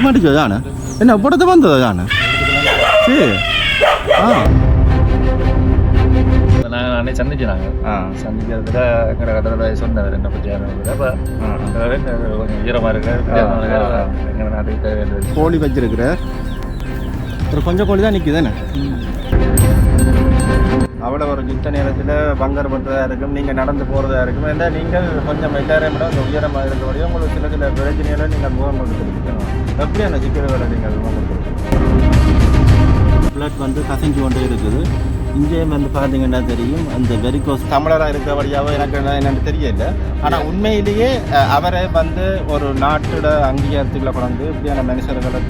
மட்டும் மாட்டிச்சோ ஜானு என்ன இப்படத்தை வந்ததோ ஜானு சரி ஆ நாங்கள் அன்னைக்கு சந்திச்சாங்க சந்திக்கிறதுல எங்கட கட்டத்தில் சொன்னவர் என்ன பற்றி அப்போ. கொஞ்சம் ஈரமாக இருக்கு வித்தியாசமா இருக்கு. எங்க நாட்டுக்கு கோழி வச்சிருக்கிற ஒரு கொஞ்சம் கோழி தான் நிற்குதானே அவ்வளோ ஒரு யுத்த நேரத்தில் பங்கர் பண்ணுறதா இருக்கும் நீங்கள் நடந்து போகிறதா இருக்கும் ஏன்னா நீங்கள் கொஞ்சம் எல்லாரையும் விட உயரமாக இருக்கக்கூடிய உங்களுக்கு சில சில பிரச்சனைகளை நீங்கள் முகம் கொடுத்துருக்கணும் எப்படி அந்த சிக்கல்களை நீங்கள் பிளட் வந்து கசஞ்சு கொண்டே இருக்குது. இங்கேயும் வந்து பார்த்தீங்கன்னா தெரியும்? அந்த வெரிகோஸ் தமிழராக இருக்கிறபடியாவோ எனக்கு என்ன- என்னன்னு தெரியல. ஆனால் உண்மையிலேயே அவரை வந்து ஒரு நாட்டோட அங்கீகாரத்துக்குள்ள கொண்டு இப்படியான மனுஷர்களை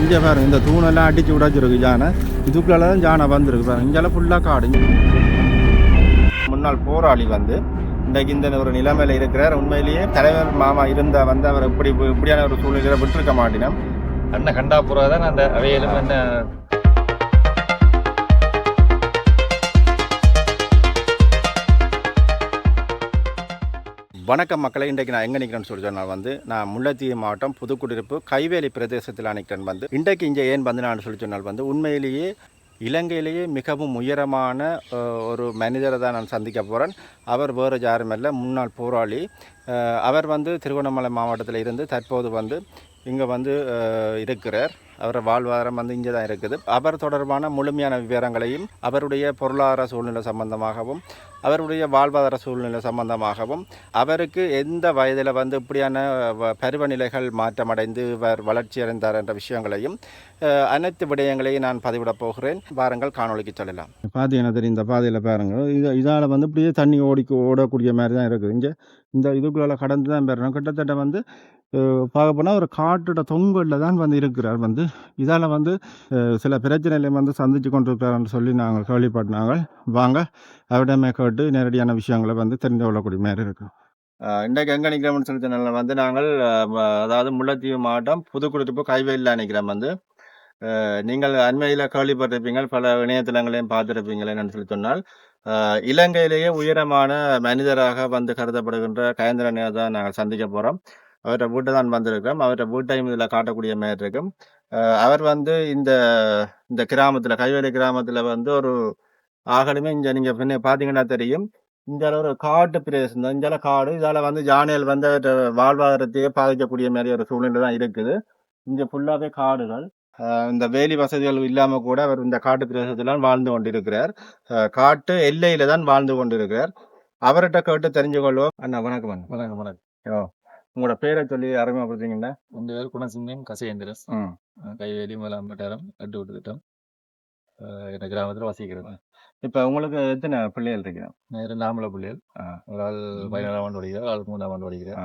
இங்கே பாருங்க இந்த தூணெல்லாம் அடிச்சு உடைச்சிருக்கு ஜானை இதுக்குள்ள தான் ஜானை வந்திருக்கு பாருங்க. இங்கெல்லாம் ஃபுல்லாக காடு. முன்னாள் போராளி வந்து இன்றைக்கு இந்த ஒரு நிலைமையில இருக்கிறார். உண்மையிலேயே தலைவர் மாமா இருந்த வந்து அவர் இப்படி இப்படியான ஒரு சூழ்நிலையில விட்டுருக்க மாட்டினோம். அண்ணன் கண்டா தான் அந்த அவையிலும் என்ன வணக்கம் மக்களை இன்றைக்கு நான் எங்கே நிற்கிறேன்னு சொல்லி சொன்னால் வந்து நான் முல்லைத்தீவு மாவட்டம் புதுக்குடியிருப்பு கைவேலி பிரதேசத்தில் நிற்கிறேன் வந்து இன்றைக்கு இங்கே ஏன் வந்து நான் சொல்லி சொன்னால் வந்து உண்மையிலேயே இலங்கையிலேயே மிகவும் உயரமான ஒரு மனிதரை தான் நான் சந்திக்க போகிறேன் அவர் வேறு யாருமல்ல இல்லை முன்னாள் போராளி. அவர் வந்து திருவண்ணாமலை மாவட்டத்தில் இருந்து தற்போது வந்து இங்கே வந்து இருக்கிறார். அவரோட வாழ்வாதாரம் வந்து இங்கே தான் இருக்குது. அவர் தொடர்பான முழுமையான விவரங்களையும் அவருடைய பொருளாதார சூழ்நிலை சம்பந்தமாகவும் அவருடைய வாழ்வாதார சூழ்நிலை சம்பந்தமாகவும் அவருக்கு எந்த வயதில் வந்து இப்படியான வ- பருவநிலைகள் மாற்றமடைந்து இவர் வளர்ச்சி அடைந்தார் என்ற விஷயங்களையும் அனைத்து விடயங்களையும் நான் பதிவிடப் போகிறேன். பாருங்கள் காணொலிக்கு சொல்லலாம். பார்த்தீங்கன்னா தெரியும்? இந்த பாதையில் பாருங்கள் இது இதால் வந்து இப்படியே தண்ணி ஓடி ஓடக்கூடிய மாதிரி தான் இருக்குது. இங்கே இந்த இதுக்குள்ள கடந்து தான் பெறணும் கிட்டத்தட்ட வந்து பார்க்க போனால் ஒரு காட்டோட தொங்கலில் தான் வந்து இருக்கிறார் வந்து. இதால் வந்து சில பிரச்சனைகளையும் வந்து சந்தித்து கொண்டிருக்கிறார்னு சொல்லி நாங்கள் கேள்விப்பட்டாங்க வாங்க அவரிடமே கேட்டு நேரடியான விஷயங்களை வந்து தெரிந்து கொள்ளக்கூடிய மாதிரி இருக்கும் இன்றைக்கு எங்கே நிற்கிறோம்னு சொல்லி சொன்னால வந்து நாங்கள் அதாவது முல்லைத்தீவு மாவட்டம் புதுக்குடியிருப்பு கைவேலியில் நிற்கிறோம் வந்து. நீங்கள் அண்மையில் கேள்விப்பட்டிருப்பீங்க பல இணையதளங்களையும் பார்த்துருப்பீங்களே என்னன்னு சொல்லி சொன்னால். இலங்கையிலேயே உயரமான மனிதராக வந்து கருதப்படுகின்ற கயந்திரனை தான் நாங்கள் சந்திக்க போகிறோம் அவர்கிட்ட வீட்டை தான் வந்திருக்கோம் அவர்கிட்ட வீட்டையும் இதில் காட்டக்கூடிய மாதிரி இருக்கும். அவர் வந்து இந்த இந்த கிராமத்தில் கைவேலி கிராமத்தில் வந்து ஒரு ஆகலுமே இங்கே நீங்கள் பின்ன பார்த்தீங்கன்னா தெரியும். இந்த ஒரு காட்டு பிரதேசம் தான். இந்தால காடு இதால வந்து யானைகள் வந்து அவற்றை வாழ்வாதாரத்தையே பாதிக்கக்கூடிய மாதிரி ஒரு சூழ்நிலை தான் இருக்குது. இங்க ஃபுல்லாவே காடுகள். இந்த வேலி வசதிகள் இல்லாம கூட அவர் இந்த காட்டு பிரதேசத்திலாம் வாழ்ந்து கொண்டிருக்கிறார். காட்டு எல்லையில தான் வாழ்ந்து கொண்டிருக்கிறார். அவர்கிட்ட கேட்டு தெரிஞ்சு கொள்வோம் அண்ணா வணக்கம் அண்ணா. வணக்கம் வணக்கம். உங்களோட பேரை சொல்லி அறிமுகப்படுத்தீங்கன்னா உங்கள் பேர் குணசிங்கம் கசேந்திரன் ம் கைவேலி முதலாம் வட்டாரம் கட்டு விட்டு திட்டம் இந்த கிராமத்தில் வசிக்கிறேன். இப்போ உங்களுக்கு எத்தனை பிள்ளைகள் இருக்கிறோம் நேரம் நாமளை பிள்ளைகள். ஒரு ஆள் பதினேழாம் ஆண்டு படிக்கிறார் ஆள் மூணாம் ஆண்டு படிக்கிறார்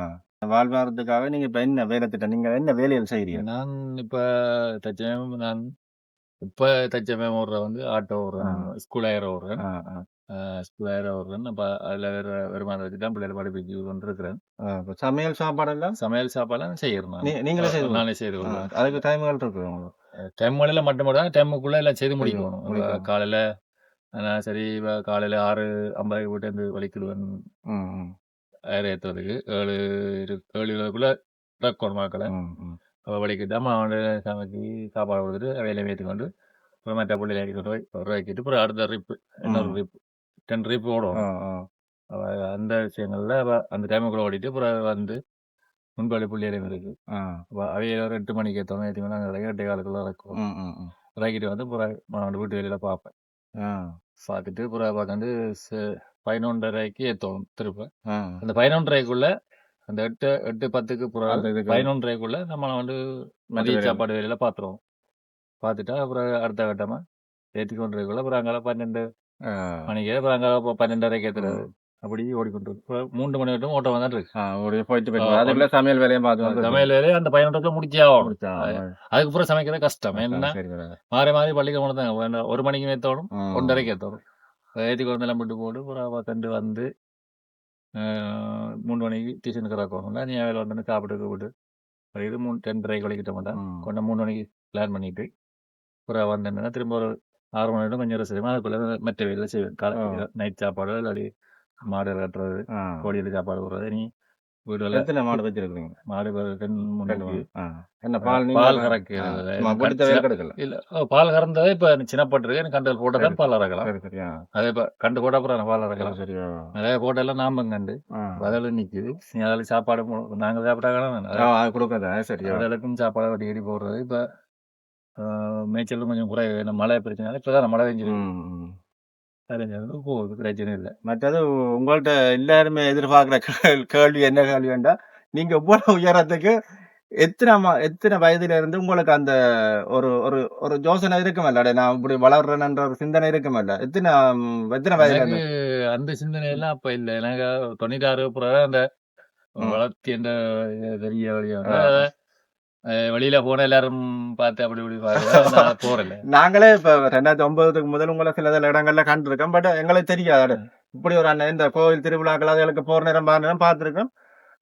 வாழ்வாதாரத்துக்காக நீங்க இப்ப என்ன வேலை திட்டம் நீங்க என்ன வேலைகள் செய்கிறீங்க நான் இப்போ தச்சமயம் நான் இப்போ தச்சமயம் ஓடுற வந்து ஆட்டோ ஓடுறேன் ஸ்கூல் ஆயிரம் ஓடுறேன். ஆ. ஸ்கூல் ஆயிரம் ஓடுறேன் அப்போ அதில் வேறு வருமானம் வச்சு தான் பிள்ளைகளை படிப்பிச்சு கொண்டு இருக்கிறேன் ஆ, இப்ப சமையல் சாப்பாடெல்லாம்? சமையல் சாப்பாடுலாம் செய்கிறேன் நான். நீ- நீங்களே செய்து கொள்ளுங்க. நானே செய்து ஆ, கொள்வேன். அதுக்கு டைம்கள் இருக்கு உங்களுக்கு. டைம் வேலையில் மட்டும் மட்டும் டைமுக்குள்ளே எல்லாம் செய்து முடிக்கணும். முடிக்கணும். காலையில் நான் சரி இப்போ காலையில் ஆறு ஐம்பது வீட்டேருந்து வலிக்கிடுவேன். ம், ம், ஏற ஏற்றுறதுக்கு ஏழு இரு ஏழு இருபதுக்குள்ளே ட்ரக் மக்களை. ம், ம். அவள் வலிக்கிட்டாம அவனோட சமைச்சு சாப்பாடு கொடுத்துட்டு வேலையை ஏற்றிக்கொண்டு அப்புறம் மற்ற பிள்ளைகளை போய் ஒரு வைக்கிட்டு அப்புறம் அடுத்த ரிப்பு இன்னொரு ம். ரிப் டென் ரிப்பு ஓடும். அவ அந்த விஷயங்களில் அவ அந்த டைமுக்குள்ளே ஓடிட்டு அப்புறம் வந்து முன்பாடி பிள்ளைகளையும் இருக்குது ஆ. அப்போ அவையில் ஒரு எட்டு மணிக்கு நாங்கள் எட்டே காலுக்குள்ளே இறக்குவோம் ம், ம், ம். இறக்கிட்டு வந்து அப்புறம் நான் வீட்டு வேலையில் பார்ப்பேன் பார்த்துட்டு அப்புறம் பார்த்து பதினொன்றரைக்கு ஏற்றணும் திரும்ப ஆ. அந்த பதினொன்றரைக்குள்ள அந்த எட்டு எட்டு பத்துக்கு பதினொன்றரைக்குள்ள நம்மளை வந்து மதிய. சாப்பாடு வேலையில பார்த்துருவோம் பார்த்துட்டா அப்புறம் அடுத்த கட்டமா ஏற்றி கொண்டிருக்குள்ள அப்புறம் அங்கால பன்னெண்டு. மணிக்கு அப்புறம் பன்னெண்டரைக்கு ஏற்றுறது அப்படி ஓடிக்கொண்டு. இப்போ மூன்று மணி வரைக்கும் ஓட்டம் வந்துட்டு இருக்கு போயிட்டு போயிட்டு அதுக்குள்ள சமையல் வேலையும் பார்த்து சமையல் வேலையை அந்த பதினொன்றுக்கு முடிச்சே முடிச்சா, அதுக்கப்புறம் சமைக்கிறது கஷ்டம். என்ன. மாறி மாறி பள்ளிக்கு போனதாங்க ஒரு மணிக்கு ஏற்றணும் ம். ஒன்றரைக்கு ஏற்றணும் ஏற்றி எல்லாம் விட்டு போட்டு அப்புறம் கண்டு வந்து மூணு மணிக்கு டியூஷனுக்கு இறக்கணும் நீ வேலை வந்து சாப்பிட்டு விட்டு இது மூணு டென்டரைக்கு வலிக்கிட்ட மாட்டேன். கொண்ட மூணு மணிக்கு பிளான் பண்ணிட்டு அப்புறம் வந்தேன்னா திரும்ப ஒரு ஆறு மணி நேரம் கொஞ்சம் ரெஸ்ட் அதுக்குள்ள மற்ற வேலை செய்வேன். காலை. நைட் சாப்பாடு இல்லாடி மாடு கட்டுறது. கோழியில் சாப்பாடு போடுறது. நீ வீடுகளில் எத்தனை மாடு வச்சிருக்கீங்க மாடு. என்ன பால் பால் கறக்கு ஆ, இதுல. சும்மா பிடித்த சின்ன- வேலை கெடுக்கல. இல்ல பால் கறந்ததே இப்ப சின்னப்பட்டிருக்கு எனக்கு கண்டல் போட்டதான். பால் இறக்கலாம் சரி சரியா அதே இப்ப கண்டு போட்ட அப்புறம் பால் இறக்கலாம் சரியா நிறைய போட்டெல்லாம் நாம கண்டு. அதில் நிக்குது. நீ அதில் சாப்பாடு நாங்க சாப்பிட்டாங்கன்னா கொடுக்காத சரியா அதற்கும் சாப்பாடு அடிக்கடி போடுறது. இப்ப மேய்ச்சலும் கொஞ்சம் குறைவு ஏன்னா மழை பிரச்சனை இப்பதான் மழை பெஞ்சிருக்கு பிரச்சனை இல்லை. மற்றது உங்கள்ட்ட எல்லாருமே எதிர்பார்க்குற கேள்- கேள்வி என்ன கேள்வி வேண்டா நீங்க இவ்வளவு உயரத்துக்கு எத்தனை எத்தனை வயதுல இருந்து உங்களுக்கு அந்த ஒரு ஒரு ஒரு யோசனை இருக்குமல்ல? நான் இப்படி வளர்றேன்ற ஒரு சிந்தனை இருக்குமல்ல? எத்தனை எத்தனை வயதுல அந்த சிந்தனை எல்லாம் அப்ப இல்ல. எனக்கு தொண்ணூத்தாறு பிறகு அந்த ம். வளர்ச்சி என்ற தெரிய வழியா. வெளியில போன எல்லாரும் பார்த்து அப்படி இப்படி போறல நாங்களே இப்ப ரெண்டாயிரத்தி ஒன்பதுக்கு முதல் உங்களை சில இடங்கள்ல கண்டிருக்கோம். பட் எங்களுக்கு தெரியாது. இப்படி ஒரு அண்ணன் இந்த கோவில் திருவிழாக்கள் அதுகளுக்கு போற நேரம் பாரு நேரம் பார்த்திருக்கோம்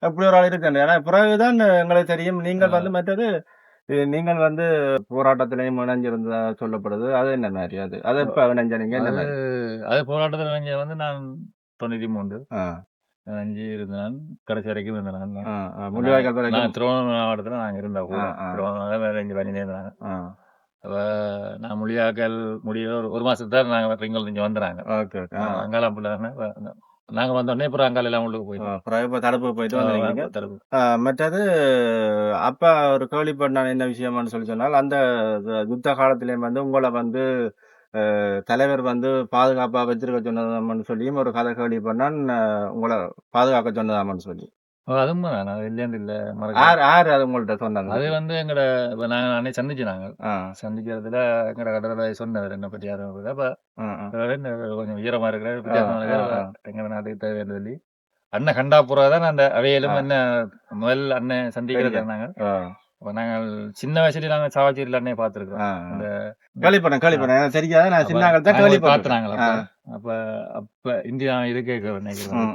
இப்படி ஒரு ஆள் இருக்கு ஏன்னா பிறகுதான் எங்களுக்கு தெரியும். நீங்கள் வந்து மற்றது நீங்கள் வந்து போராட்டத்திலையும் இணைஞ்சிருந்ததா சொல்லப்படுது. அது என்ன மாதிரி அது? அது இப்ப இணைஞ்சனீங்க அது போராட்டத்தில் இணைஞ்ச வந்து நான் தொண்ணூத்தி மூன்று. ஆ, அஞ்சு இருந்தேன் கடைசி வரைக்கும் இருந்தேன் முள்ளிவாய்க்கால் நான் வரைக்கும் திருவண்ணாமலை மாவட்டத்துல நாங்க இருந்த கூட ஆ, ஆ. திருவண்ணாமலை அஞ்சு பதினேழு இருந்தாங்க அப்ப நான் முடியாக்கள் முடிய ஒரு ஒரு மாசத்துக்கு தான் நாங்க பெண்கள் இங்க வந்துறாங்க. Okay okay. ஆ. அங்காளம் பிள்ளைங்க நாங்க வந்த உடனே அப்புறம் அங்கால எல்லாம் உள்ளுக்கு போயிட்டோம். அப்புறம் இப்ப தடுப்பு போயிட்டு வந்துருக்கீங்க? தடுப்பு. மற்றது அப்ப ஒரு கேள்விப்பட்டான் என்ன விஷயம்னு சொல்லி சொன்னால் அந்த யுத்த காலத்திலேயும் வந்து உங்களை வந்து தலைவர் வந்து பாதுகாப்பா வச்சிருக்க சொன்னதாமன்னு சொல்லியும் ஒரு கதை கேள்விப்பட்டான் அஹ், உங்களை பாதுகாக்க சொன்னதாமன்னு சொல்லி. தான் நான் இல்லையாண்டு இல்ல. யார் யார் அது உங்கள்ட்ட சொன்னாங்க அது வந்து எங்கட இப்ப நாங்க அன்னைக்கு சந்திச்சு நாங்க. ஆ, சந்திக்கிறதுல எங்கட கடற்கரை சொன்னவர் என்ன பத்தி யாரும். அப்ப கொஞ்சம் வீரமா இருக்கிற வித்தியாசமா ஆ, இருக்கிற ஆ. எங்க நாட்டுக்கு தேவையான சொல்லி. அண்ணன் கண்டா தான் அந்த அவையிலும். என்ன முதல் அண்ணன் சந்திக்கிறது தெரியும். அப்ப நாங்கள் சின்ன வயசுல நாங்க சாவச்சேரியில் பார்த்திருக்கோம். அந்த கேள்விப்பட்டேன் கேள்விப்பட்டேன் தெரியாது நான் சின்ன போய் கேள்விப்பட்டேன் அப்ப அப்ப இந்தியா இருக்கே நினைக்கிறேன்.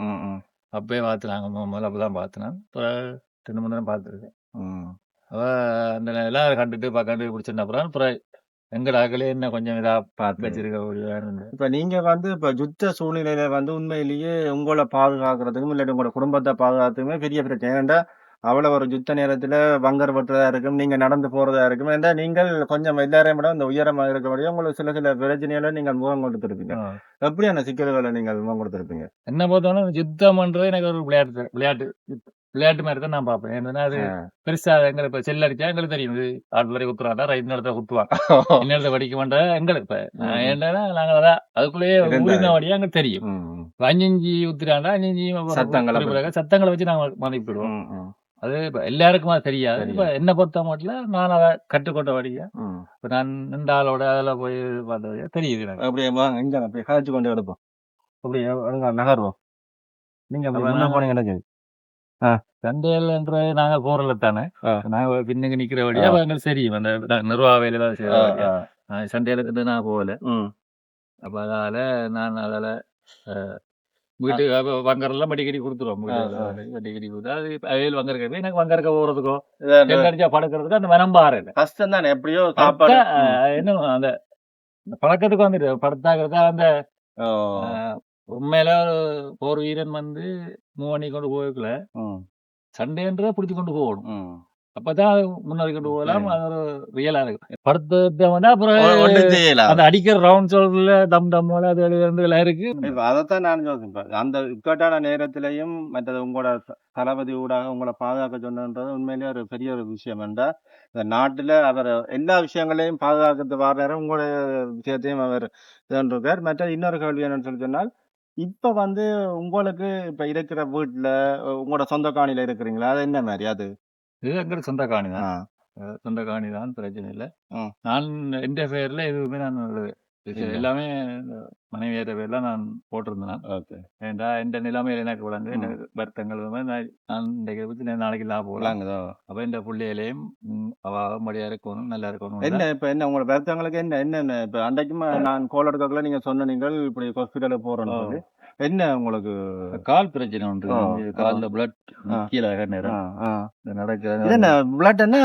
அப்பயே பார்த்துனாங்க. முத- முதல்ல அப்பதான் பார்த்துனான். அப்புறம் ரெண்டு மூணு நேரம் பார்த்துருக்கேன். அவ அந்த எல்லாரும் கண்டுட்டு பார்க்கண்டு பிடிச்சிருந்த அப்புறம் அப்புறம் அகலே என்ன கொஞ்சம் இதா பார்த்து. வச்சிருக்க ஒரு இருந்து. இப்ப நீங்க வந்து இப்ப யுத்த சூழ்நிலையில வந்து உண்மையிலேயே உங்களை பாதுகாக்கிறதுக்கும் இல்லாட்டி உங்களோட குடும்பத்தை பாதுகாத்துக்குமே பெரிய பிரச்சனை. ஏன்டா அவ்வளவு ஒரு யுத்த நேரத்துல வங்கர் வெட்டுறதா இருக்கும் நீங்க நடந்து போறதா இருக்கும். ஏன்டா நீங்கள் கொஞ்சம் எல்லாரையும் விட இந்த உயரமா இருக்கபடியே உங்களுக்கு சில சில பிரச்சனைகளை நீங்கள் முகம் கொடுத்துருப்பீங்க. எப்படியான சிக்கல்களை நீங்கள் முகம் கொடுத்துருப்பீங்க என்ன பார்த்தோன்னா யுத்தம் பண்றது எனக்கு ஒரு விளையாட்டு விளையாட்டு விளையாட்டு மாதிரி தான் நான் பார்ப்பேன். ஏன்னா அது பெருசா எங்களை இப்ப செல் அடிச்சா எங்களுக்கு தெரியும். இது ஆட்டு வரை குத்துறாண்டா ரைட் நேரத்தை குத்துவான். இன்னொருத்த படிக்க மாட்டேன் எங்களுக்கு இப்ப. ஏன்டா நாங்க அதான் அதுக்குள்ளேயே ஊறின வழியா எங்களுக்கு தெரியும். அஞ்சஞ்சு ஊத்துறாண்டா அஞ்சஞ்சு சத்தங்களை சத்தங்களை வச்சு நாங்க மதிப்பிடுவோம். அது இப்ப எல்லாருக்கும் தெரியாது. இப்ப என்ன பொறுத்த மட்டும் நான் அதை கற்றுக்கொண்ட வழியா. இப்ப நான் இந்த ஆளோட அதுல போய் பார்த்த வழியா தெரியுது எனக்கு அப்படியே வாங்க இங்க அப்படியே காய்ச்சி கொண்டு எடுப்போம் அப்படியே அங்க நகர்வோம் நீங்க நான் போனீங்கன்னா சரி. சண்டைகள்ன்ற நாங்க போறல தானே ஆ. நாங்க பின்னுக்கு நிக்கிற வழியா எங்களுக்கு தெரியும் அந்த நிர்வாக வேலை தான் செய்யற ஆ, வழியா ஆ. நான் சண்டையில நான் போகல. அப்ப அதால நான் அதால அப்ப வங்கரெல்லாம் வட்டிக்கடி கொடுத்துருவோம். வட்டிக்கடி கொடுத்து. அது அவையில் வங்கறக்க எனக்கு வங்கறக்க போறதுக்கோ எங்க படுக்கிறதுக்கு அந்த மனம்பாரு கஷ்டம் தானே எப்படியோ சாப்பாடு. என்ன அந்த பழக்கத்துக்கு வந்துட்டு படுத்தாக்கிறதா அந்த உண்மையில போர் வீரன் வந்து மூவ் பண்ணி கொண்டு போய்க்கல ம், சண்டைன்றதை பிடிச்சு கொண்டு போகணும். அப்பதான் முன்னாடி கொண்டு போகலாம். அது ஒரு ரியலா இருக்கும். படுத்த வந்து அப்புறம் அந்த அடிக்கிற ரவுண்ட் சோல்ல தம் தம்மோல அது வந்து எல்லாம் இருக்கு. இப்ப அதைத்தான் நான் யோசிப்பேன். அந்த இக்கட்டான நேரத்திலையும் மற்றது உங்களோட தளபதி ஊடாக உங்களை பாதுகாக்க சொன்னது உண்மையிலேயே ஒரு பெரிய ஒரு விஷயம் என்றா இந்த நாட்டுல அவர் எல்லா விஷயங்களையும் பாதுகாக்கிறது வர்றாரு உங்களுடைய விஷயத்தையும் அவர் இதுன்றிருக்கார் மற்ற இன்னொரு கேள்வி என்னன்னு சொல்லி சொன்னால் இப்ப வந்து உங்களுக்கு இப்ப இருக்கிற வீட்டுல உங்களோட சொந்த காணியில இருக்கிறீங்களா? அது என்ன மாதிரி? அது இது எங்க சொந்த காணி தான் சொந்த காணி தான் பிரச்சனை இல்லை. நான் எந்த பேர்ல எதுவுமே நான். எல்லாமே மனைவியேற்ற பேர்ல நான் போட்டிருந்தேன் ஓகே. ஏன்டா இந்த நிலைமையில எனக்கு. எனக்கு வருத்தங்கள் நான் இன்றைக்கு பத்தி நாளைக்கு லாபம் போகலாம். விளங்குதோ அப்ப இந்த பிள்ளைகளையும் ம், அவ மடியா இருக்கணும் நல்லா இருக்கணும் என்ன இப்ப என்ன உங்களோட வருத்தங்களுக்கு என்ன என்ன இப்ப அன்றைக்கும் நான் கோல் எடுக்கக்குள்ள நீங்க சொன்ன நீங்கள் இப்படி ஹாஸ்பிட்டலுக்கு. சொல்லி. என்ன உங்களுக்கு கால் பிரச்சனை ஒன்று. கால்ல பிளட். கீழே ஆ, நேரம். ஆ. இந்த நடக்கிற இது என்ன பிளட் என்ன?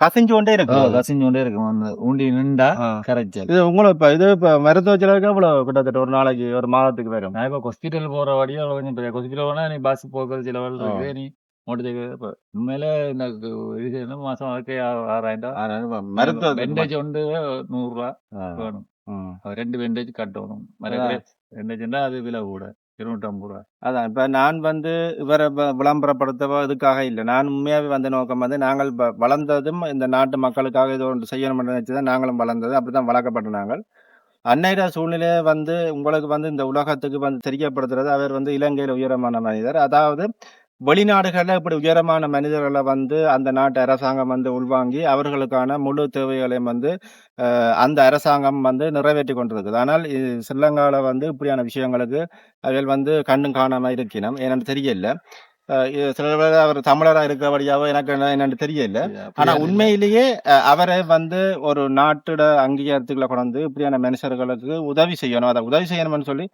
கசிஞ்சு கொண்டே இருக்கு. கசிஞ்சு கொண்டே இருக்கும் அந்த ஊண்டி நின்றா. கரைச்சல். இது உங்களுக்கு இப்ப இது இப்ப மருத்துவ செலவுக்கு எவ்வளவு கிட்டத்தட்ட ஒரு நாளைக்கு ஒரு மாதத்துக்கு வரும் நான் இப்ப ஹாஸ்பிட்டல் போற வழியா கொஞ்சம் ஹாஸ்பிட்டல் போனா நீ பஸ் போக்குறது சில இருக்கு. நீ உண்மையில எனக்கு இது என்ன மாசம் வாழ்க்கை? ஆறாயிரம் ஆறாயிரம் மருத்துவ பெண்டேஜ் ஒன்று நூறுரூவா ஆ, வேணும். என்னச்சுன்னா அது அது விலை கூட. இருநூற்றம்பது ரூபா. அதான் இப்போ நான் வந்து இவரை விளம்பரப்படுத்தவோ இதுக்காக இல்லை. நான் உண்மையாகவே வந்த நோக்கம் வந்து நாங்கள் வளர்ந்ததும் இந்த நாட்டு மக்களுக்காக இது ஒன்று செய்யணும்னு நினச்சி தான் நாங்களும் வளர்ந்தது. அப்படி தான் வளர்க்கப்பட்ட நாங்கள். அன்னைய சூழ்நிலையை வந்து உங்களுக்கு வந்து இந்த உலகத்துக்கு வந்து தெரியப்படுத்துறது அவர் வந்து இலங்கையில் உயரமான மனிதர். அதாவது வெளிநாடுகளில் இப்படி உயரமான மனிதர்களை வந்து அந்த நாட்டு அரசாங்கம் வந்து உள்வாங்கி அவர்களுக்கான முழு தேவைகளையும் வந்து அஹ், அந்த அரசாங்கம் வந்து நிறைவேற்றி கொண்டிருக்குது. ஆனால் ஸ்ரீலங்காவில் வந்து இப்படியான விஷயங்களுக்கு அவைகள் வந்து கண்ணும் காணாம இருக்கணும் எனக்கு தெரியல. சில பேர் அவர் தமிழராக இருக்கிறபடியாவோ எனக்கு என்ன- என்னன்னு தெரியல. ஆனா உண்மையிலேயே அவரை வந்து ஒரு நாட்டோட அங்கீகாரத்துக்குள்ள கொண்டு இப்படியான மனுஷர்களுக்கு உதவி செய்யணும். அதை உதவி செய்யணும்னு சொல்லி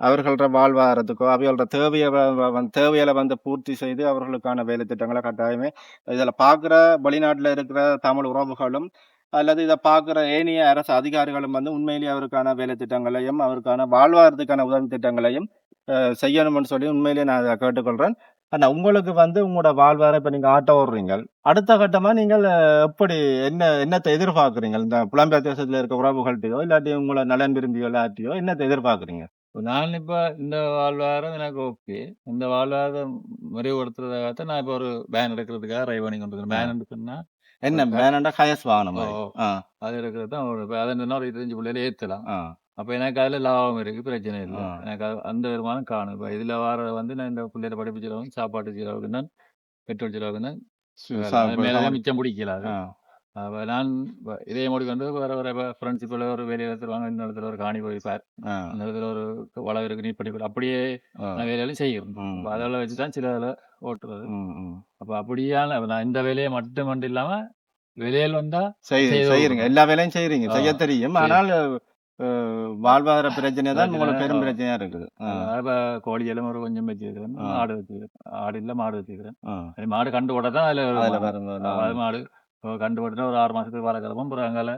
அவர்களோட வாழ்வாரத்துக்கோ அவர்களோட தேவையை தேவையில வந்து- வந்து பூர்த்தி செய்து அவர்களுக்கான வேலை திட்டங்களை கட்டாயமே இதில் பார்க்குற வெளிநாட்டில் இருக்கிற தமிழ் உறவுகளும் அல்லது இதை பார்க்குற ஏனைய அரசு அதிகாரிகளும் வந்து உண்மையிலேயே அவருக்கான வேலை திட்டங்களையும் அவருக்கான வாழ்வாரத்துக்கான உதவி திட்டங்களையும் செய்யணும்னு சொல்லி உண்மையிலேயே நான் அதை கேட்டுக்கொள்கிறேன் ஆனால் உங்களுக்கு வந்து உங்களோட வாழ்வாரம் இப்போ நீங்கள் ஆட்டோ ஓடுறீங்க. அடுத்த கட்டமாக நீங்கள் எப்படி என்ன என்னத்தை எதிர்பார்க்குறீங்க? இந்த புலம்பெயர் தேசத்தில் இருக்க உறவுகள்கிட்டயோ இல்லாட்டி உங்களை நலன் விரும்பியோ இல்லாட்டியோ என்னத்தை எதிர்பார்க்குறீங்க? நான் இப்ப இந்த வாழ்வாதாரம் எனக்கு ஓகே. இந்த வாழ்வாதாரம் முறைப்படுத்துறதாக நான் இப்ப ஒரு பேன் எடுக்கிறதுக்காக ட்ரை பண்ணி கொண்டிருக்கேன் பேன் எடுக்கணும்னா என்ன? வேணாண்டா கயஸ் வாகனம் ஓ, மாதிரி. ஓ, ஆ, அது எடுக்கிறது தான் ஒரு அதை இன்னும் ஒரு இருபத்தஞ்சு பிள்ளையில ஏத்தலாம். ஆ, அப்ப எனக்கு அதுல லாபம் இருக்கு பிரச்சனை இல்லை. ஆ. எனக்கு அது- அந்த வருமானம் காணும். இப்ப இதுல வர வந்து நான் இந்த பிள்ளைய படிப்பு செலவு சாப்பாட்டு செலவுக்கு பெட்ரோல் செலவுக்கு சு- சா- மேல மிச்சம் பிடிக்கல அது. ஆ, நான் இதே மூடி கொண்டு வேற வேற ஃப்ரெண்ட்ஷிப்பில் ஒரு வேலையில தருவாங்க இந்த இடத்துல ஒரு காணி போய்ப்பார் இந்த இடத்துல ஒரு வளவு இருக்கு பண்ணி கொடு. அப்படியே வேலையிலும் செய்யணும் ம், அப்ப அதெல்லாம் வச்சு தான் சில இதில் ஓட்டுறது. அப்ப அப்படியான அப்ப நான் இந்த வேலையை மட்டும் மட்டும் இல்லாம வெளியில் வந்தா செய்யறீங்க. எல்லா வேலையும் செய்யறீங்க செய்ய தெரியும். ஆனால் வாழ்வாதார பிரச்சனை தான் உங்களுக்கு பெரும். பிரச்சனையா இருக்குது. கோழி எல்லாம் ஒரு கொஞ்சம் வச்சுக்கிறேன். ஆ. மாடு வச்சுக்கிறேன். ஆடு இல்ல மாடு. அது மாடு கண்டு போட தான் அதுல அதுல. அது மாடு இப்போ கண்டு போட்டுனா ஒரு ஆறு மாசத்துக்கு வர கிளம்பும் அப்புறம் அங்கால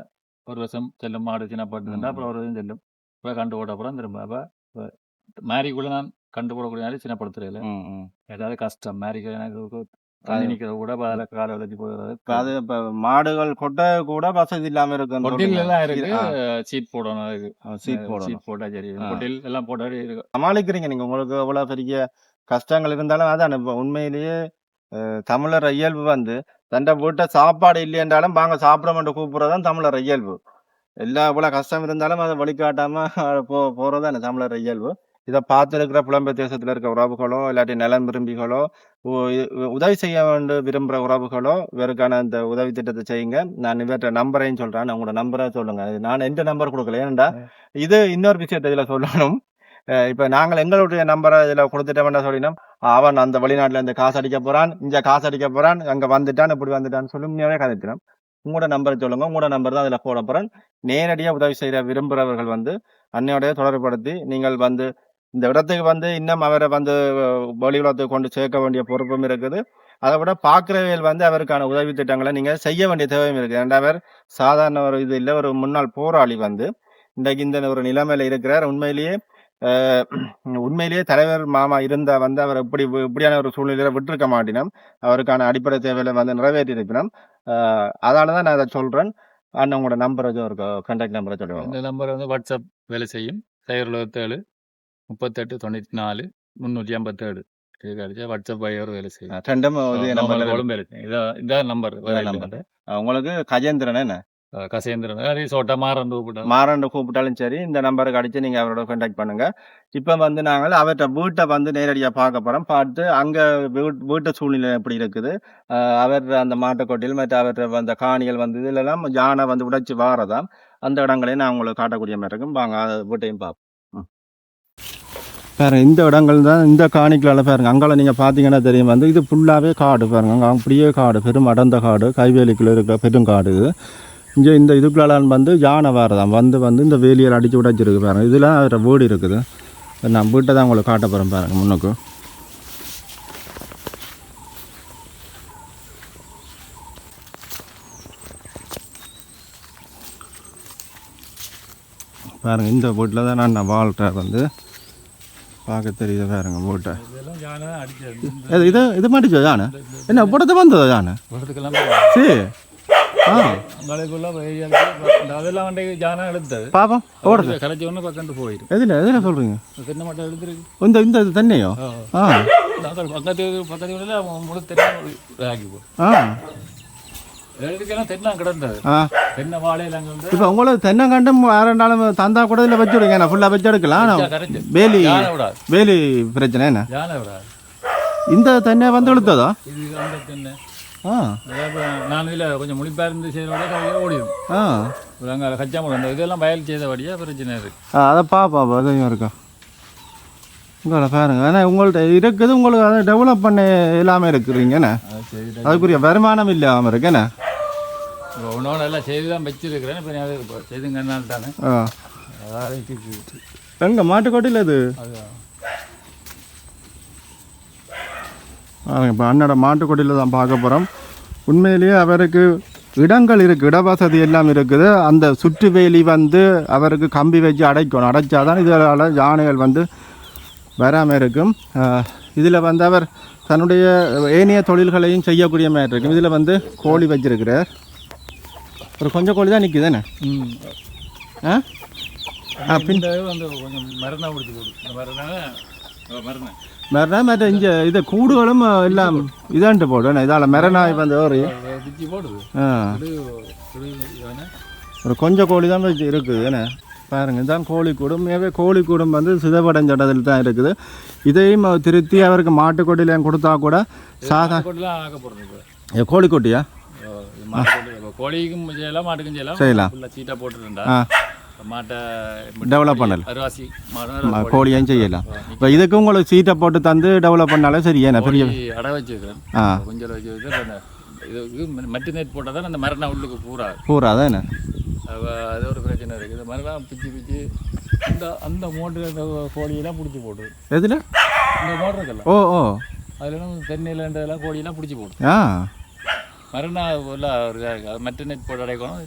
ஒரு வருஷம் செல்லும் மாடு சின்ன போட்டு ம். அப்புறம் ஒரு வருஷம் செல்லும். அப்புறம் கண்டு போட்ட அப்புறம் திரும்ப அப்ப இப்ப மேரிக்குள்ள நான் கண்டு போடக்கூடிய நேரம் சின்னப்படுத்துறதில்ல ம், ம். ஏதாவது கஷ்டம் மேரிக்கு எனக்கு தண்ணி நிக்கிறது கூட இப்ப அதில் காலை விளைச்சி இப்ப அது இப்ப மாடுகள் கொட்டை கூட வசதி இல்லாம இருக்கு கொட்டில் எல்லாம் இருக்கு. சீட் போடணும் அதுக்கு சீட் போடணும். சீட் போட்டா சரி. ஆ. கொட்டில் எல்லாம் போட்டா இருக்கு சமாளிக்கிறீங்க நீங்க. உங்களுக்கு எவ்வளவு பெரிய கஷ்டங்கள் இருந்தாலும் அதான். இப்ப உண்மையிலேயே அஹ், தமிழர் இயல்பு வந்து தண்ட வீட்டை சாப்பாடு இல்லையென்றாலும் வாங்க சாப்பிடமென்று கூப்பிடுறதான் தமிழர் இயல்பு. எல்லா இவ்வளவு கஷ்டம் இருந்தாலும் அதை வழிகாட்டாம போ போறதுதான் தமிழர் இயல்பு. இதை பார்த்து இருக்கிற புலம்பெயர் தேசத்துல இருக்க உறவுகளோ இல்லாட்டி நலன் விரும்பிகளோ உதவி செய்ய வேண்டும் விரும்புகிற உறவுகளோ இவருக்கான இந்த உதவி திட்டத்தை செய்யுங்க. நான் இவர்கிட்ட நம்பரையும் சொல்றேன். உங்களோட நம்பரை சொல்லுங்க. இது நான் எந்த நம்பர் கொடுக்கல. ஏன்டா இது இன்னொரு விஷயத்தை இதுல சொல்லணும். இப்போ நாங்கள் எங்களுடைய நம்பரை இதில் கொடுத்துட்டோம்னா சொல்லினோம்? அவன் அந்த வெளிநாட்டில் இந்த காசு அடிக்க போறான் இங்கே காசு அடிக்க போகிறான் அங்கே வந்துட்டான் இப்படி வந்துட்டான்னு சொல்லி உண்மையாவே கதைத்தினோம் உங்களோட நம்பரை சொல்லுங்க உங்களோட நம்பர் தான் அதில் போட போகிறேன் நேரடியாக உதவி செய்கிற விரும்புகிறவர்கள் வந்து அன்னையோடைய தொடர்புபடுத்தி நீங்கள் வந்து இந்த இடத்துக்கு வந்து இன்னும் அவரை வந்து வழி உலகத்துக்கு கொண்டு சேர்க்க வேண்டிய பொறுப்பும் இருக்குது. அதை விட பார்க்குறவையில் வந்து அவருக்கான உதவி திட்டங்களை நீங்கள் செய்ய வேண்டிய தேவையும் இருக்குது. ஏன்டா சாதாரண ஒரு இது இல்லை ஒரு முன்னாள் போராளி வந்து இன்றைக்கு இந்த ஒரு நிலைமையில் இருக்கிறார். உண்மையிலேயே உண்மையிலேயே தலைவர் மாமா இருந்த வந்து அவர் இப்படி இப்படியான ஒரு சூழ்நிலையில விட்டிருக்க மாட்டினோம். அவருக்கான அடிப்படை தேவையில வந்து நிறைவேற்றி இருக்கிறோம் அதனால தான் நான் அதை சொல்றேன். அண்ணன் உங்களோட நம்பரை ஒரு கான்டாக்ட் நம்பரை சொல்லுவாங்க இந்த நம்பர் வந்து வாட்ஸ்அப் வேலை செய்யும். சைபர் எழுபத்தேழு முப்பத்தெட்டு தொண்ணூற்றி நாலு முந்நூற்றி ஐம்பத்தேழு. இதுக்கு அடிச்சா வாட்ஸ்அப் பயர் வேலை செய்யும். ரெண்டும் இதே நம்பர் வேலை இதான் நம்பர் இதான் number. உங்களுக்கு கஜேந்திரன் என்ன? கசேந்திரன் அதே சோட்டா மாறன் கூப்பிட்டா மாறண்டு கூப்பிட்டாலும் சரி இந்த நம்பருக்கு அடிச்சு நீங்க அவரோட கான்டாக்ட் பண்ணுங்க. இப்ப வந்து நாங்கள் அவர்கிட்ட வீட்டை வந்து நேரடியா பார்க்க போறோம். பார்த்து அங்க வீட்- வீட்டு சூழ்நிலை எப்படி இருக்குது? அவர் அந்த மாட்டுக்கொட்டில் மற்ற அவற்ற அந்த காணிகள் வந்து இதுல எல்லாம் யானை வந்து உடைச்சு வாரதாம். அந்த இடங்களையும் நான் உங்களுக்கு காட்டக்கூடிய மாதிரி இருக்கும். வாங்க அது வீட்டையும் பார்ப்போம் பாருங்க இந்த இடங்கள் தான் இந்த காணிக்கலால் பாருங்க. அங்கால நீங்கள் பார்த்தீங்கன்னா தெரியும். வந்து இது ஃபுல்லாகவே காடு பாருங்க. அங்கே அப்படியே காடு பெரும் அடர்ந்த காடு. கைவேலிக்குள்ள இருக்கிற பெருங்காடு இங்கே இந்த இதுக்குள்ளால் வந்து யானை வரதான் வந்து வந்து இந்த வேலியில் அடித்து உடைச்சிருக்கு பாருங்க. இதில் அவர வீடு இருக்குது. நான் வீட்டை தான் உங்களுக்கு காட்ட போகிறேன் பாருங்க முன்னுக்கு. பாருங்க இந்த வீட்டில் தான் நான் நான் வாழ்கிறேன் வந்து. பார்க்க தெரியுது பாருங்க போட்டை இதெல்லாம் இது இது மாட்டிச்சோ யானை? என்ன புடத்தை வந்ததோ யானை? சரி. அதெல்லாம் வந்து யானை எடுத்தது பாப்போம் ஓடுது கரைச்சி ஒன்று பக்கண்டு போயிடும் எதில் எதில் சொல்கிறீங்க தென்னை மட்டும் எடுத்துருக்கு இந்த இந்த இது தண்ணியோ ஆ பக்கத்து பக்கத்து வீட்டில் முழு தென்னை ஆக்கி போ ஆ இப்போ உங்களுக்கு தென்னங்கண்டும் நாளும் தந்தா கூட இதில் வச்சு விடுங்க ஃபுல்லாக வச்சு எடுக்கலாம் வேலி வேலி பிரச்சனை என்ன இந்த தென்னை வந்து இழுத்ததோ நான் இதில் கொஞ்சம் முழிப்பாக இருந்து செய்கிறோட கையில் ஓடிடும் ஆ. அங்கே கச்சாமல் அந்த இதெல்லாம் வயல் செய்தபடியாக பிரச்சனை இருக்கு ஆ அதை பாப்பா அதையும் இருக்கா. உங்களை பாருங்க. ஏன்னா உங்கள்ட்ட இருக்குது உங்களுக்கு அதை டெவலப் பண்ண இல்லாமல் இருக்கிறீங்கண்ணே அது அதுக்குரிய வருமானம் இல்லாமல் இருக்குண்ணே ஒன்றோட எல்லாம் செய்து தான் வச்சிருக்கிறேன். இப்போ அது இப்போ செய்துங்கன்னால தானே ஆ அதாவது இருக்கு. எங்கே மாட்டுக்கோட்டையில் பாருங்க இப்போ அண்ணோட மாட்டுக்கொடியில் தான் பார்க்க போகிறோம் உண்மையிலேயே அவருக்கு இடங்கள் இருக்குது இடவசதி எல்லாம் இருக்குது. அந்த சுற்று வேலி வந்து அவருக்கு கம்பி வச்சு அடைக்கணும். அடைச்சாதான் இதில் யானைகள் வந்து வராமல் இருக்கும். இதில் வந்து அவர் தன்னுடைய ஏனைய தொழில்களையும் செய்யக்கூடிய மாதிரி இருக்கும். இதில் வந்து கோழி வச்சிருக்கிறார். ஒரு கொஞ்சம் கோழி தான் நிற்குதானே ம். ஆ? பின் கொஞ்சம் மரணா மரணா மரணா மரணா மற்ற இங்கே இது கூடுகளும் எல்லாம் இதான்ட்டு போடும் இதால் ஒரு ஆ இது இது வேணா ஒரு கொஞ்சம் கோழி தான் இருக்குது என்ன பாருங்க இதுதான் கோழி கூடும் ஏவே கோழி கூடும் வந்து சிதப்படைஞ்சடத்தில் தான் இருக்குது இதையும் திருத்தி அவருக்கு மாட்டுக்கொட்டிலையும் கொடுத்தா கூட சாதா இப்போ கோழிக்குட்டியா இப்போ கோழிக்கும் செய்யலாம் மாட்டுக்கும் செய்யலாம் செய்யலாம். சீட்டாக போட்டுருந்தா டெவலப் பண்ணல அரிவாசி மாடு ம, கோழியையும் செய்யலாம் இப்போ இதுக்கு உங்களுக்கு சீட்டை போட்டு தந்து டெவலப் பண்ணாலே சரி ஏன்னா பெரிய அடை வச்சிருக்கிறேன் கொஞ்சம் வச்சிருக்கிறேன் இது மட்டு நேட் போட்டால் தான் அந்த மரணா உள்ளுக்கு பூரா பூரா தான் அது ஒரு பிரச்சனை இருக்குது மரணம் பிச்சு பிச்சு அந்த அந்த மோட்டர் அந்த கோழியெல்லாம் பிடிச்சி போட்டு எதில் இந்த மோட்டர் இருக்குல்ல ஓ ஓ அதில் தென்னையிலன்றதெல்லாம் கோழியெல்லாம் பிடிச்சி போடும் ஆ மறுநாள் எல்லாம் ஒரு இதா இருக்கு. அது மட்டு நெட் போட்டு அடைக்கணும்.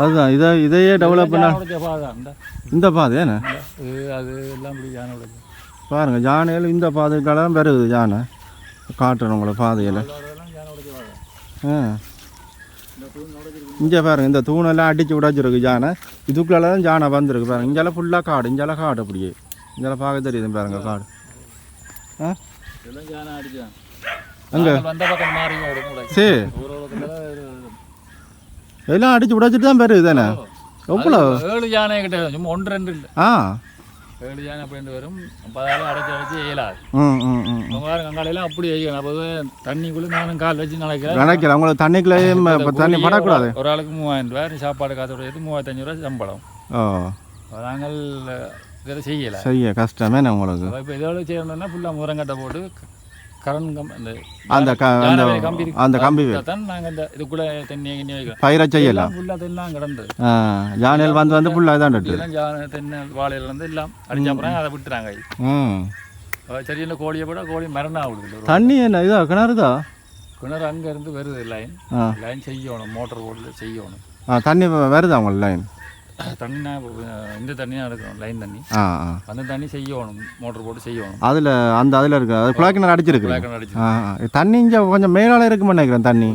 அதுதான். இதை இதையே டெவலப் பண்ண பாதை. இந்த இந்த பாதை என்ன இது அது எல்லாம் இப்படி யானை உடைச்சு பாருங்க யானையில் இந்த பாதைக்கெல்லாம் வருது யானை காட்டுறேன் உங்களை பாதையில். ஆ. இங்கே பாருங்க இந்த தூணெல்லாம் அடித்து உடைச்சிருக்கு யானை இதுக்குள்ள தான் யானை வந்திருக்கு பாருங்க. இங்கெல்லாம் ஃபுல்லாக காடு இங்கெல்லாம் காடு அப்படியே. இங்கெல்லாம் பார்க்க தெரியுது பாருங்க காடு. ஆ? அங்க? சரி எல்லாம் அடித்து உடைச்சிட்டு தான் வருது தானே எவ்வளோ? ஏழு யானை கிட்ட சும்மா ஒன்று ரெண்டு இல்லை. ஆ. ஏழு யானை அப்படின்ட்டு வரும். அதெல்லாம் அடைச்சி அடைச்சி இயலாது ம் ம் ம் அவங்க பாருங்க அங்காலையெல்லாம் அப்படி வைக்கணும் அப்போ தண்ணிக்குள்ளே நானும் கால் வச்சு நினைக்கிறேன். உங்களுக்கு தண்ணிக்குள்ளேயும் இப்போ தண்ணி படக்கூடாது. ஒரு ஆளுக்கு மூவாயிரம் ரூபாய் சாப்பாடு காசோட எடுத்து மூவாயிரத்தஞ்சு ரூபாய் சம்பளம். ஓ. நாங்கள் இதை செய்யலை. செய்ய கஷ்டமே உங்களுக்கு. இப்போ இதோட செய்யணும்னா ஃபுல்லாக முரங்கட்டை போட்டு கரண்ட் அந்த கம்பி. அந்த கம்பி தான் நாங்கள் இந்த இதுக்குள்ளே தண்ணி கிண்ணி வைக்கிறோம் பயிரை செய்யலாம். ஃபுல்லாக தெல்லாம் கிடந்து வந்து வந்து ஃபுல்லாக தான் இருக்கு. இதெல்லாம் ஜா- தென்னை வாழையில இருந்து எல்லாம் அடிச்ச அப்புறம் அதை விட்டுறாங்க. ம். சரியான கோழியை போட கோழி மரணம் ஆகுது. தண்ணி என்ன இதா கிணறு அங்கே இருந்து வருது லைன் லைன் செய்யணும் மோட்டர் போட்டு செய்யணும். தண்ணி வருதா உங்களுக்கு லைன் தண்ணி நான் இந்த தண்ணி தான் எடுக்கணும் லைன் தண்ணி. ஆ ஆ. அந்த தண்ணி செய்யணும் மோட்டர் போட்டு செய்யணும். அதில் அந்த அதில் இருக்கு. அது குழா கிணறு அடிச்சிருக்கு பிளாக் அடிச்சு ஆ. ஆ. தண்ணி இங்கே கொஞ்சம் மேலால இருக்குன்னு நினைக்கிறேன் தண்ணி.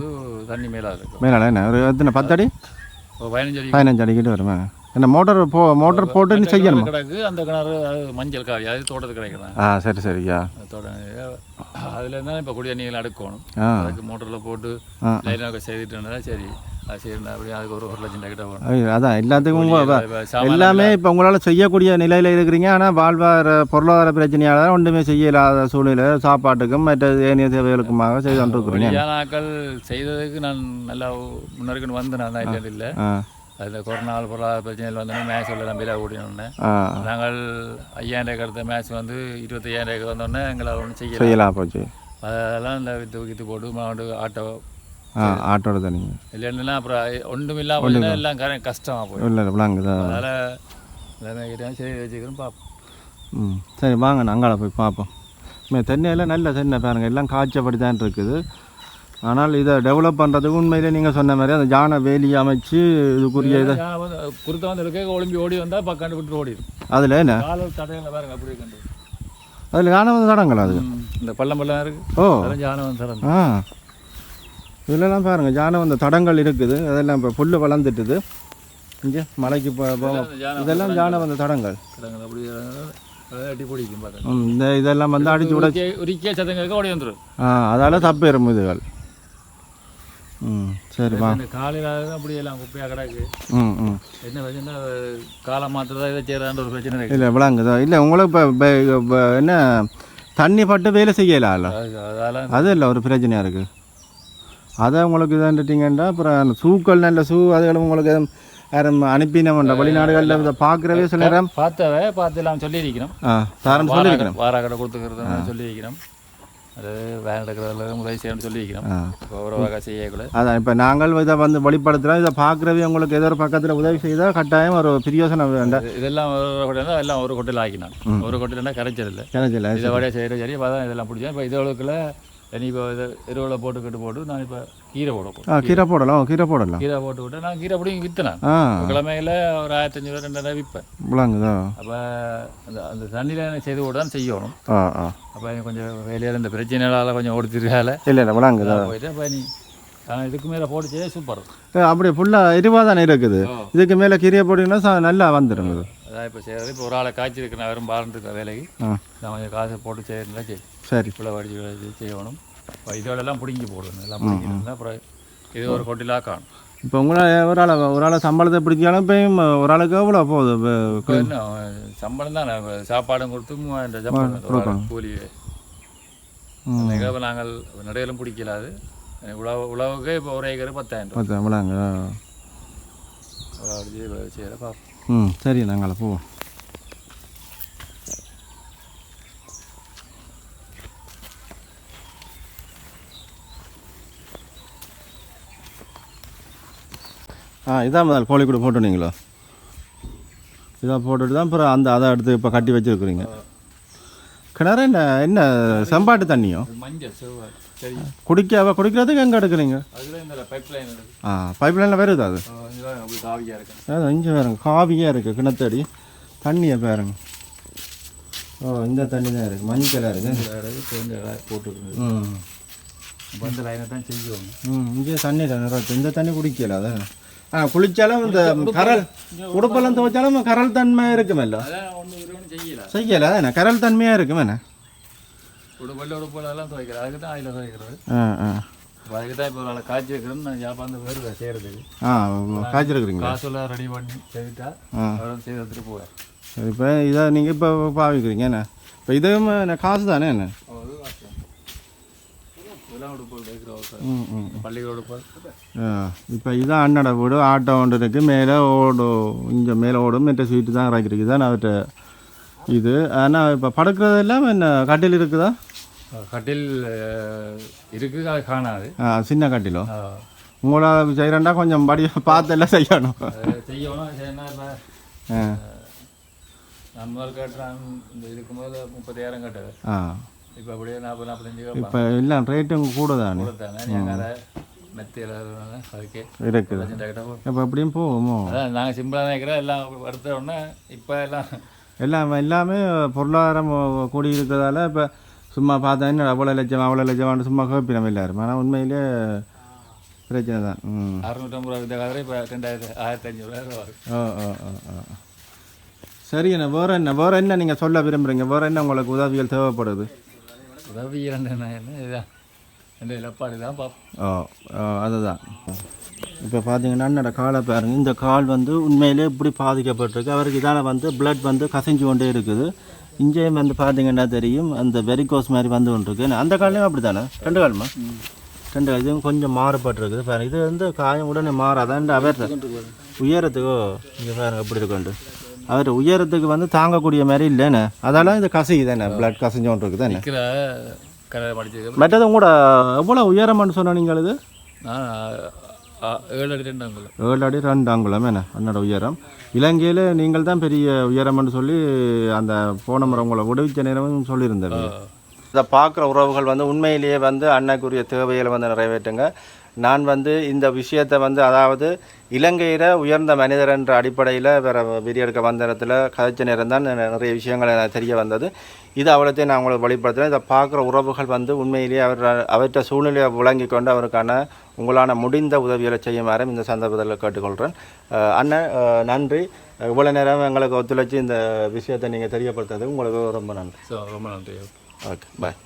தண்ணி மேலே இருக்கும் மேலால என்ன? ஒரு எத்தனை பத்தடி இப்போ பதினஞ்சு அடி. பதினஞ்சு அடிக்கிட்டு வருமே? என்ன மோட்டர் போ மோட்டர் போட்டு நீ செய்யணுமா? கிடக்கு அந்த கிணறு அது மஞ்சள் காவி அது தோட்டத்துக்கு கிடைக்கிறேன் ஆ சரி சரியா அதில் இருந்தால் இப்போ குடி தண்ணிகள் அடுக்கணும். ஆ. அதுக்கு மோட்டரில் போட்டு. லைனாக செய்துட்டு இருந்தா சரி. அதான் எல்லாத்துக்கும் எல்லாமே இப்போ உங்களால் செய்யக்கூடிய நிலையில் இருக்கிறீங்க. ஆனால் வாழ்வாதார பொருளாதார பிரச்சனையால் தான் ஒன்றுமே செய்ய இல்லாத சூழ்நிலை. சாப்பாட்டுக்கும் மற்ற ஏனைய சேவைகளுக்குமாக செய்து கொண்டிருக்கிறீங்க. வெளியானாக்கள் செய்ததுக்கு நான் நல்லா முன்னேறிக்கணும் வந்து நான் தான் இல்லை. அதில் கொரோனா பொருளாதார பிரச்சனைகள் வந்தோடனே மேட்ச் உள்ள நம்பிலா கூட்டினோடனே ஆ நாங்கள் ஐயாயிரம் ரூபாய்க்கு எடுத்த மேட்ச் வந்து இருபத்தையாயிரம் ரூபாய்க்கு வந்தோடனே எங்களால் ஒன்றும் செய்யல. செய்யலாம் போச்சு. அதெல்லாம் இந்த வித்து வித்து போட்டு மாவட்டு ஆட்டோ ஆட்டோட தண்ணி இல்லைன்னா அப்புறம் ஒன்றும் இல்லாமல் எல்லாம் கர- கஷ்டமா போய் இல்லை விளாங்குதா அதனால் சரி வச்சுக்கிறோம் பார்ப்போம். ம் சரி வாங்க அங்கால போய் பார்ப்போம். மே தென்னையில் நல்ல தென்னை பாருங்கள் எல்லாம் காய்ச்சப்படி தான் இருக்குது. ஆனால் இதை டெவலப் பண்ணுறதுக்கு உண்மையிலே நீங்கள் சொன்ன மாதிரி அந்த ஜான வேலி அமைச்சு இதுக்குரிய இதை குருத்த வந்து இருக்க ஒளிம்பி ஓடி வந்தால் பக்காண்டு விட்டு ஓடிடும். அதில் என்ன? பாருங்க அப்படி கண்டு. அதில் ஞானம் வந்த தடங்கள் அது? இந்த பள்ளம் பள்ளம் இருக்கு. ஓ. ஜானவன் தரம் ஆ. இதுலலாம் பாருங்கள் ஞானம் வந்த தடங்கள் இருக்குது. அதெல்லாம் இப்போ புல் வளர்ந்துட்டுது. இங்கே மலைக்கு இதெல்லாம் ஞானம் வந்த தடங்கள். இந்த இதெல்லாம் வந்து அடிச்சு விட உரிக்கே சத்தங்க ஓடி வந்துடும் ஆ அதால் தப்பேறும் இதுகள். ம் சரிப்பா காலையில் அப்படி எல்லாம் குப்பையாக கிடக்கு. ம் ம். என்ன பிரச்சனை? காலம் மாற்றுறதா இதை செய்யறான்ற ஒரு பிரச்சனை இருக்கு. இல்லை விளங்குதா? இல்லை உங்களுக்கு இப்போ என்ன தண்ணி பட்டு வேலை அதால அது இல்லை ஒரு பிரச்சனையாக இருக்குது அதை உங்களுக்கு இதாண்டிட்டீங்கன்னா அப்புறம் சூக்கள் நல்ல சூ அதுகளும் உங்களுக்கு யாரும் அனுப்பினோம்ல வெளிநாடுகளில் இதை பார்க்குறவே சில நேரம் பார்த்தவ பார்த்து எல்லாம் சொல்லியிருக்கிறோம். ஆ தாரம் சொல்லியிருக்கிறேன் வாரா கடை கொடுத்துக்கிறது சொல்லியிருக்கிறோம். அது வேலை எடுக்கிறதுல உதவி செய்யணும்னு சொல்லியிருக்கிறோம். ஆ. இப்போ ஒரு வகை செய்யக்கூடாது அதான் இப்போ நாங்கள் இதை வந்து வெளிப்படுத்துகிறோம் இதை பார்க்குறவே உங்களுக்கு ஏதோ ஒரு பக்கத்தில் உதவி செய்தால் கட்டாயம் ஒரு பிரியோசனம் வேண்டாம் இது- இதெல்லாம் ஒரு கொட்டையில் எல்லாம் ஒரு கொட்டையில் ஆக்கினான் ஒரு கொட்டையில் கரைச்சதில்லை கிணச்சில் இதை வழியாக செய்கிற சரி இப்போ இதெல்லாம் பிடிச்சேன் இப்போ இதோளுக்குள்ள இனி இப்போ இதை எருவில் போட்டுக்கிட்டு போட்டு நான் இப்போ கீரை போட கீரை போடலாம். கீரை போடலாம். கீரை போட்டு விட்டு நான் கீரை பிடிங்கி விற்றுனேன் கிழமையில் ஒரு ஆயிரத்தி அஞ்சூறு ரெண்டாயிரம் விற்பேன். விளங்குதா? அப்போ அந்த அந்த தண்ணியில் செய்து விட தான் செய்யணும். அப்போ கொஞ்சம் வேலையில் இந்த பிரச்சனைகளால் கொஞ்சம் ஓடித்திருக்கால இல்லை இல்லை விளங்குதா? போயிட்டு அப்போ நீ இதுக்கு மேலே போட்டுச்சே சூப்பர். அப்படி ஃபுல்லாக எரிவாக தானே இருக்குது? இதுக்கு மேலே கீரையை போட்டிங்கன்னா நல்லா வந்துடும் இது அதான் இப்போ செய்கிறது இப்போ ஒரு ஆளை காய்ச்சி இருக்கு நான் வெறும் பாருன்னு வேலைக்கு. ஆ. நான் கொஞ்சம் காசை போட்டு செய்யறதா சரி. சரி. இவ்வளோ வடிச்சு செய்யணும். இப்போ இதோடெல்லாம் பிடுங்கி போடணும் எல்லாம் பிடிங்கிட்டு அப்புறம் இது ஒரு கொட்டிலாக காணும். இப்போ உங்களை ஒரு ஆளை ஒரு ஆளை சம்பளத்தை பிடிச்சாலும் இப்பயும் ஒரு ஆளுக்கு எவ்வளோ போகுது? இப்போ இப்போ சம்பளம் தான். சாப்பாடும் கொடுத்து மூவாயிரம் சம்பளம். கூலி. நிகழ்வு நாங்கள் நடையிலும் பிடிக்கலாது. உழவு உழவுக்கு இப்போ ஒரு ஏக்கர் பத்தாயிரம் பார்த்தா விளாங்க உழவு செய்கிற பார்ப்போம். ம் சரி நாங்கள் போவோம் ஆ இதான் முதல் கோழிக்கூட போட்டுனீங்களோ? இதாக போட்டுட்டு தான் அப்புறம் அந்த அதை எடுத்து இப்போ கட்டி வச்சுருக்குறீங்க. கிணறு என்ன என்ன செம்பாட்டு தண்ணியோ? மஞ்சள் செவ்வாய் குடிக்க குடிக்கிறதுக்கு எங்கே எடுக்கிறீங்க? ஆ பைப் லைனில் வருது அது அதான் இங்கே பாருங்க காவியாக இருக்குது கிணத்தடி. தண்ணியை பாருங்க. ஓ இந்த தண்ணி தான் இருக்குது மஞ்சளாக இருக்குது தேங்காய் போட்டுருக்குது. ம். இந்த லைனை தான் ம் இங்கே தண்ணி நிறத்து இந்த தண்ணி குடிக்கல அதான். ஆ குளிச்சாலும் இந்த கரல் உடுப்பெல்லாம் துவைச்சாலும் கரல் தன்மை இருக்குமல்ல? செய்யல. அதானே கரல் தன்மையாக இருக்குமேண்ணே உடுப்பல்ல உடுப்பெல்லாம் துவைக்கிறது அதுக்கு தான் அதில் துவைக்கிறது. ஆ ஆ. இப்போ அதுக்கு தான் இப்போ ஒரு நாள் காய்ச்சி வைக்கிறேன்னு நான் ஜாப்பாந்து வருவேன் செய்கிறதுக்கு ஆ காய்ச்சிருக்குறீங்களா காசெல்லாம் ரெடி பண்ணி செய்துட்டா அவரும் செய்து எடுத்துட்டு போவேன் இப்போ இதை நீங்கள் இப்போ பாவிக்கிறீங்க என்ன? இப்போ இதுவும் என்ன காசு தானே என்ன? இப்போ இதான் அண்ணட வீடு. ஆட்டோ ஒன்று இருக்குது மேலே ஓடும் இங்கே மேலே ஓடும். மற்ற சீட்டு தான் இறக்கிருக்கு இதான் அவர்கிட்ட இது. ஆனால் இப்போ படுக்கிறது எல்லாம் என்ன கட்டில் இருக்குதா? கட்டில் இருக்குது அது காணாது சின்ன கட்டிலோ உங்களோட செய்கிறேன்டா கொஞ்சம் படி பார்த்து எல்லாம் செய்யணும் செய்யணும் முதல் கேட்டுறான் இந்த இதுக்கு முதல்ல முப்பத்தாயிரம் கேட்டது ஆ இப்போ அப்படியே நாற்பது நாற்பத்தஞ்சு இப்போ எல்லாம் ரேட்டும் கூட தானே நீங்கள் மெத்தியில் அதுக்கே இருக்குது. இப்போ எப்படியும் போவோமோ அதான் நாங்கள் சிம்பிளாக நினைக்கிறோம் எல்லாம் எடுத்த உடனே இப்போ எல்லாம் எல்லாம் எல்லாமே பொருளாதாரம் கூடி இருக்கிறதால இப்போ சும்மா பார்த்தா அவ்வளோ லட்சம் அவ்வளோ லட்சம் சும்மா கேட்பினோம் எல்லாரும். ஆனால் உண்மையிலே பிரச்சனை தான். ம். அறுநூற்றம்பது ரூபா இந்த கதிரை இப்போ ரெண்டாயிரத்து ஆயிரத்தி அஞ்சூறுவா ஓ ஓ ஓ ஓ. சரி என்ன வேறு என்ன வேறு என்ன நீங்கள் சொல்ல விரும்புகிறீங்க வேறு என்ன உங்களுக்கு உதவிகள் தேவைப்படுது? உதவி இரண்டு என்ன இதுதான் இந்த இலப்பாடு தான் பார்ப்போம். ஓ ஓ அதுதான். இப்போ பார்த்தீங்கன்னா என்னோட காலை பாருங்க. இந்த கால் வந்து உண்மையிலே இப்படி பாதிக்கப்பட்டிருக்கு. அவருக்கு இதால் வந்து blood வந்து கசிஞ்சு கொண்டே இருக்குது. இங்கேயும் வந்து பார்த்தீங்கன்னா தெரியும்? அந்த வெரிகோஸ் மாதிரி வந்து கொண்டு இருக்கு அந்த காலையும் அப்படி தானே ரெண்டு காலமா ரெண்டு கால். இதுவும் கொஞ்சம் மாறுபட்டிருக்குது பாருங்க. இது வந்து காயம் உடனே மாறாதான் அவர் உயரத்துக்கோ இங்கே பாருங்க எப்படி இருக்குண்டு அவர் உயரத்துக்கு வந்து தாங்கக்கூடிய மாதிரி இல்லைண்ணே அதால இது கசியுது தானே பிளட் கசிஞ்சு கொண்டு இருக்குது தானே மற்றது கூட எவ்வளோ உயரம்னு சொன்ன நீங்கள் இது ஏழு அடி ரெண்டு அங்குலம் ஏழு அடி ரெண்டு அங்குலம் என்ன? அண்ணோட உயரம். இலங்கையில் நீங்கள் தான் பெரிய உயரம்னு சொல்லி அந்த போன முறை உங்களை விடுவிச்ச நேரமும் சொல்லியிருந்தேன். இதை பார்க்குற உறவுகள் வந்து உண்மையிலேயே வந்து அன்னைக்குரிய தேவைகளை வந்து நிறைவேற்றுங்க. நான் வந்து இந்த விஷயத்தை வந்து அதாவது இலங்கையில் உயர்ந்த மனிதர் என்ற அடிப்படையில் வேறு வீடியோடுக்க வந்த இடத்துல கதைச்ச நேரம் தான் நிறைய விஷயங்கள் எனக்கு தெரிய வந்தது. இது அவ்வளோத்தையும் நான் உங்களுக்கு வெளிப்படுத்துகிறேன் இதை பார்க்குற உறவுகள் வந்து உண்மையிலேயே அவர் அவற்றை சூழ்நிலையை விளங்கி கொண்டு அவருக்கான உங்களான முடிந்த உதவிகளை செய்யுமாறும் இந்த சந்தர்ப்பத்தில் கேட்டுக்கொள்கிறேன் அண்ணன் நன்றி. இவ்வளோ நேரம் எங்களுக்கு ஒத்துழைச்சி இந்த விஷயத்தை நீங்கள் தெரியப்படுத்துறது உங்களுக்கு ரொம்ப நன்றி. ஸோ ரொம்ப நன்றி. Okay bye.